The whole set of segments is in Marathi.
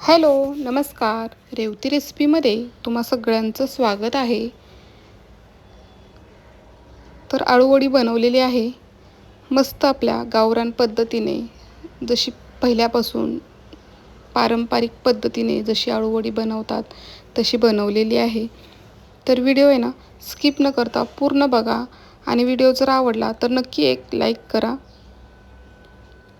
हॅलो नमस्कार. रेवती रेसिपीमध्ये तुम्हा सगळ्यांचं स्वागत आहे. तर आळूवडी बनवलेली आहे. मस्त आपल्या गावरान पद्धतीने जशी पहिल्यापासून पारंपरिक पद्धतीने जशी आळूवडी बनवतात तशी बनवलेली आहे. तर व्हिडिओ आहे ना स्किप न करता पूर्ण बघा आणि व्हिडिओ जर आवडला तर नक्की एक लाईक करा.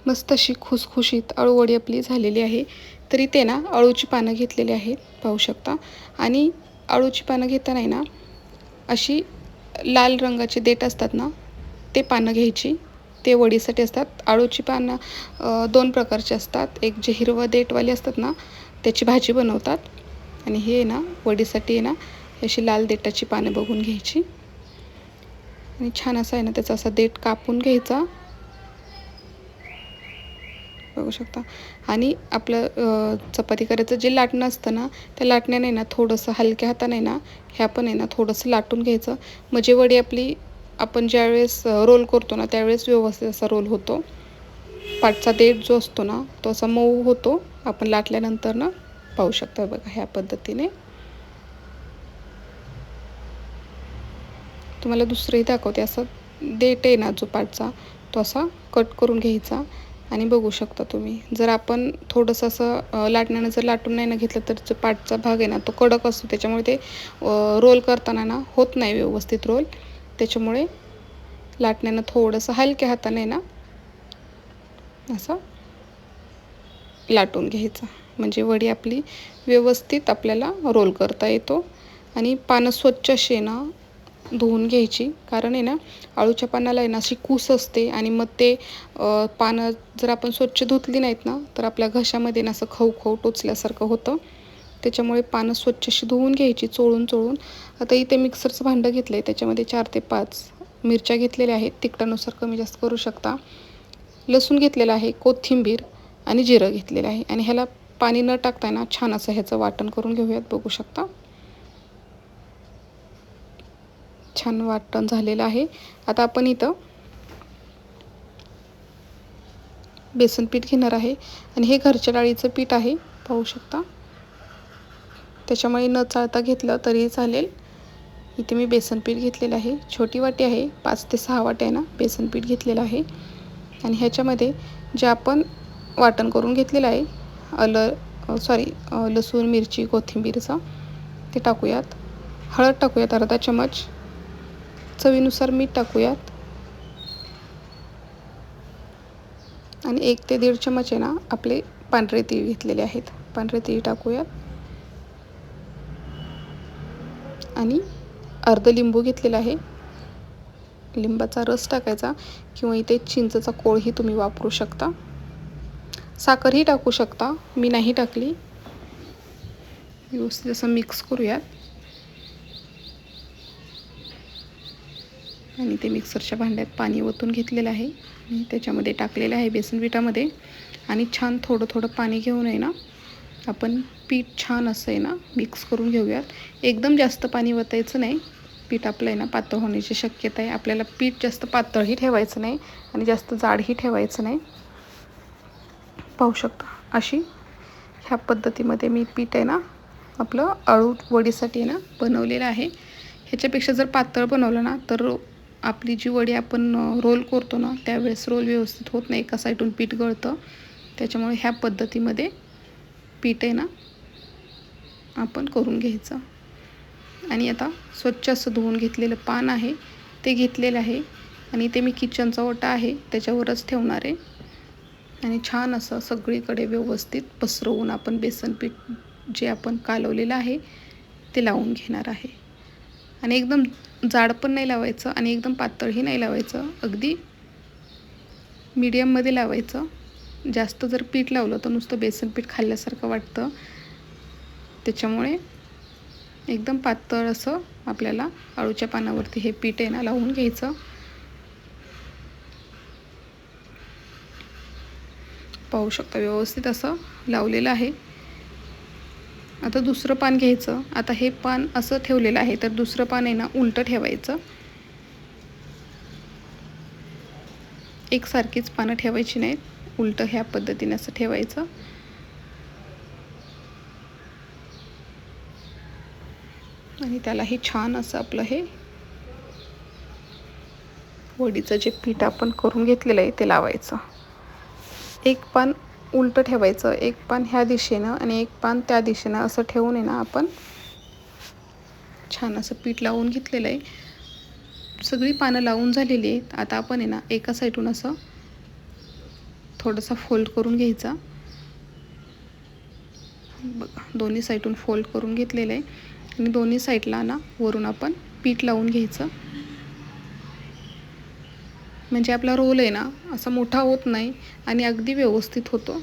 मस्त अशी खुसखुशीत अळूवडी आपली झालेली आहे. तरी ते ना अळूची पानं घेतलेली आहेत पाहू शकता. आणि अळूची पानं घेताना ना अशी लाल रंगाचे देठ असतात ना ते पानं घ्यायची. ते वडीसाठी असतात. अळूची पानं दोन प्रकारचे असतात. एक जे हिरवं देठवाली असतात ना त्याची भाजी बनवतात. आणि हे ना वडीसाठी आहे ना अशी लाल देठाची पानं बघून घ्यायची. आणि छान असा आहे ना त्याचा असा देठ कापून घ्यायचा. बघू शकता. आणि आपलं चपाती करायचं जे लाटणं असतं ना त्या लाटण्याने ना थोडंसं हलक्या हाताने ना ह्या पण आहे ना थोडंसं लाटून घ्यायचं. म्हणजे वडी आपली आपण ज्यावेळेस रोल करतो ना त्यावेळेस व्यवस्थित असा रोल होतो. पाठचा देठ जो असतो ना तो असा मऊ होतो. आपण लाटल्यानंतर ना पाहू शकता बघा ह्या पद्धतीने. तुम्हाला दुसरंही दाखवते असं देठ आहे ना जो पाठचा तो असा कट करून घ्यायचा. आणि बघू शकता तुम्ही. जर आपण थोडंसं असं लाटण्यानं जर लाटून नाही ना घेतलं तर जो पाठचा भाग आहे ना तो कडक असतो. त्याच्यामुळे ते रोल करताना ना होत नाही व्यवस्थित रोल. त्याच्यामुळे लाटण्यानं थोडंसं हलक्या हाताने ना असं लाटून घ्यायचं. म्हणजे वडी आपली व्यवस्थित आपल्याला रोल करता येतो. आणि पानं स्वच्छ असे ना धुवून घ्यायची. कारण आहे ना आळूच्या पानाला आहे ना अशी कूस असते आणि मग ते पानं जर आपण स्वच्छ धुतली नाहीत ना तर आपल्या घशामध्ये ना असं खऊ टोचल्यासारखं होतं. त्याच्यामुळे पानं स्वच्छ अशी धुवून घ्यायची चोळून चोळून. आता इथे मिक्सरचं भांडं घेतलं आहे त्याच्यामध्ये चार ते पाच मिरच्या घेतलेल्या आहेत. तिखटानुसार कमी जास्त करू शकता. लसूण घेतलेलं आहे कोथिंबीर आणि जिरं घेतलेलं आहे. आणि ह्याला पाणी न टाकता ना छान असं ह्याचं वाटण करून घेऊयात बघू शकता. छान वाटण झालेलं आहे. आता आपण इथं बेसन पीठ घेणार आहे. आणि हे घरच्या डाळीचं पीठ आहे. पाहू शकता. त्याच्यामुळे न चाळता घेतलं तरी चालेल. इथे मी बेसन पीठ घेतलेलं आहे. छोटी वाटी आहे. पाच ते सहा वाट्या आहे ना बेसन पीठ घेतलेलं आहे. आणि ह्याच्यामध्ये जे आपण वाटण करून घेतलेलं आहे अल सॉरी लसूण मिरची कोथिंबीरचा ते टाकूयात. हळद टाकूयात अर्धा चमच चवीनुसार मीठ टाकूयात. आणि एक ते दीड चमच आहे ना आपले पांढरे तीळ घेतलेले आहेत. पांढरे तीळ टाकूयात. आणि अर्ध लिंबू घेतलेला आहे. लिंबाचा रस टाकायचा किंवा इथे चिंचचा कोळही तुम्ही वापरू शकता. साखरही टाकू शकता. मी नाही टाकली. व्यवस्थित असं मिक्स करूयात. आणि ते मिक्सरच्या भांड्यात पाणी ओतून घेतलेलं आहे. आणि त्याच्यामध्ये टाकलेलं आहे बेसन पिठामध्ये आणि छान थोडं थोडं पाणी घेऊन आहे ना आपण पीठ छान असं आहे ना मिक्स करून घेऊयात. एकदम जास्त पाणी वतायचं नाही. पीठ आपलं आहे ना पातळ होण्याची शक्यता आहे. आपल्याला पीठ जास्त पातळही ठेवायचं नाही आणि जास्त जाडही ठेवायचं नाही. पाहू शकता अशी ह्या पद्धतीमध्ये मी पीठ आहे ना आपलं अळू वडीसाठी आहे ना बनवलेलं आहे. ह्याच्यापेक्षा जर पातळ बनवलं ना तर आपली जी वडी आपण रोल करतो ना त्यावेळेस रोल व्यवस्थित होत नाही एका साईडून पीठ गळतं. त्याच्यामुळे ह्या पद्धतीमध्ये पीठ आहे ना आपण करून घ्यायचं. आणि आता स्वच्छ असं धुवून घेतलेलं पान आहे ते घेतलेलं आहे. आणि ते मी किचनचा ओटा आहे त्याच्यावरच ठेवणार आहे. आणि छान असं सगळीकडे व्यवस्थित पसरवून आपण बेसन पीठ जे आपण कालवलेलं आहे ते लावून घेणार आहे. आणि एकदम जाड पण नाही लावायचं आणि एकदम पातळही नाही लावायचं. अगदी मीडियममध्ये लावायचं. जास्त जर पीठ लावलं तर नुसतं बेसन पीठ खाल्ल्यासारखं वाटतं. त्याच्यामुळे एकदम पातळ असं आपल्याला आळूच्या पानावरती हे पीठ आहे ना लावून घ्यायचं. पाहू शकता व्यवस्थित असं लावलेलं आहे. आता दुसरं पान घ्यायचं. आता हे पान असं ठेवलेलं आहे तर दुसरं पान आहे ना उलटं ठेवायचं. एकसारखीच पानं ठेवायची नाहीत. उलटं ह्या पद्धतीने असं ठेवायचं. आणि त्याला हे छान असं आपलं हे वडीचं जे पीठ आपण करून घेतलेलं आहे ते लावायचं. एक पान उलटं ठेवायचं. एक पान ह्या दिशेनं आणि एक पान त्या दिशेनं असं ठेवून आहे ना आपण छान असं पीठ लावून घेतलेलं आहे. सगळी पानं लावून झालेली आहेत. आता आपण आहे ना एका साईडून असं थोडासा फोल्ड करून घ्यायचा. बघा दोन्ही साईडून फोल्ड करून घेतलेलं आहे. आणि दोन्ही साईडला ना वरून आपण पीठ लावून घ्यायचं. म्हणजे आपला रोल आहे ना असा मोठा होत नाही आणि अगदी व्यवस्थित होतो.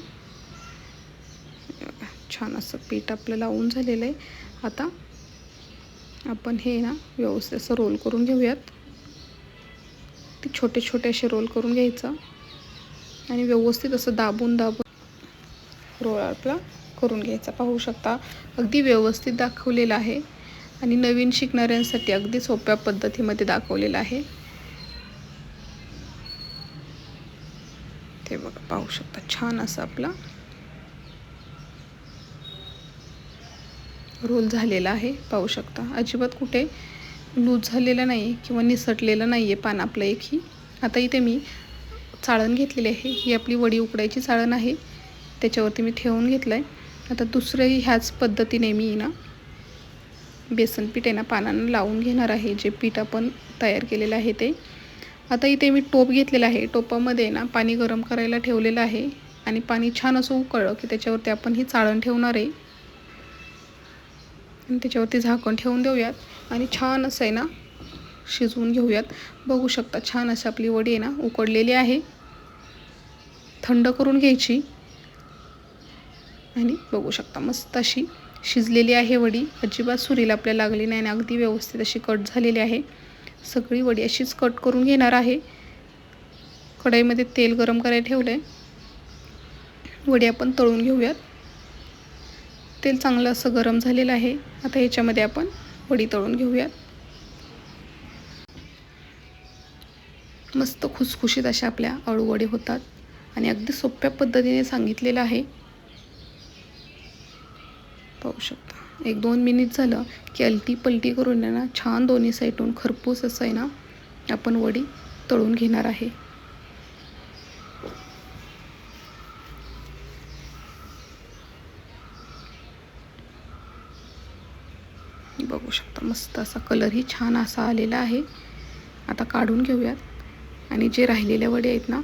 छान असं पीठ आपलं लावून झालेलं आहे. आता आपण हे ना व्यवस्थित असं रोल करून घेऊयात. ते छोटे छोटे असे रोल करून घ्यायचं. आणि व्यवस्थित असं दाबून दाबून रोल आपला करून घ्यायचा. पाहू शकता अगदी व्यवस्थित दाखवलेलं आहे. आणि नवीन शिकणाऱ्यांसाठी अगदी सोप्या पद्धतीमध्ये दाखवलेलं आहे. ते बघा पाहू शकता. छान असं आपला रोल झालेला आहे. पाहू शकता. अजिबात कुठे लूज झालेला नाही किंवा निसटलेलं नाही आहे पान आपलं एकही आता इथे मी चाळण घेतलेली आहे. ही आपली वडी उकडायची चाळण आहे. त्याच्यावरती मी ठेवून घेतलं आहे आता दुसरंही ह्याच पद्धतीने मी ना बेसन पीठ आहे ना पानांना लावून घेणार आहे. जे पीठ आपण तयार केलेलं आहे ते. आता इथे मी टोप घेतलेला आहे. टोपामध्ये ना पाणी गरम करायला ठेवलेलं आहे. आणि पाणी छान असं उकळलं की त्याच्यावरती आपण ही चाळण ठेवणार आहे. आणि त्याच्यावरती झाकण ठेवून देऊयात. आणि छान असं आहे ना शिजवून घेऊयात. बघू शकता छान अशी आपली वडी आहे ना उकडलेली आहे. थंड करून घ्यायची. आणि बघू शकता मस्त अशी शिजलेली आहे वडी. अजिबात सुरीला आपल्या लागली नाही आणि अगदी व्यवस्थित अशी कट झालेली आहे. सगळी वडी अशीच कट करून घेणार आहे. कढईमध्ये तेल गरम करायला ठेवलं आहे वडी आपण तळून घेऊयात. तेल चांगलं असं गरम झालेलं आहे. आता ह्याच्यामध्ये आपण वडी तळून घेऊयात. मस्त खुसखुशीत अशा आपल्या अळूवडी होतात. आणि अगदी सोप्या पद्धतीने सांगितलेलं आहे. पाहू शकता. एक दोन मिनिट झालं की अलटी पलटी करून ना छान दोन्ही साईडून खरपूस असं आहे ना आपण वडी तळून घेणार आहे. बघू शकता मस्त असा कलरही छान असा आलेला आहे. आता काढून घेऊयात. आणि जे राहिलेल्या वडे आहेत ना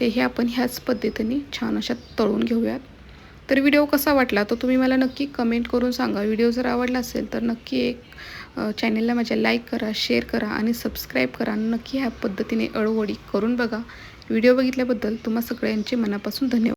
तेही आपण ह्याच पद्धतीने छान अशा तळून घेऊयात. तर व्हिडिओ कसा वाटला? तो तुम्ही मला नक्की कमेंट करून सांगा. व्हिडिओ जर आवडला असेल तर नक्की एक चॅनलला माझ्या लाईक करा शेअर करा आणि सबस्क्राईब करा. आणि नक्की ह्या पद्धतीने अळवडी करून बघा. व्हिडिओ बघितल्याबद्दल तुम्हा सगळ्यांचे मनापासून धन्यवाद.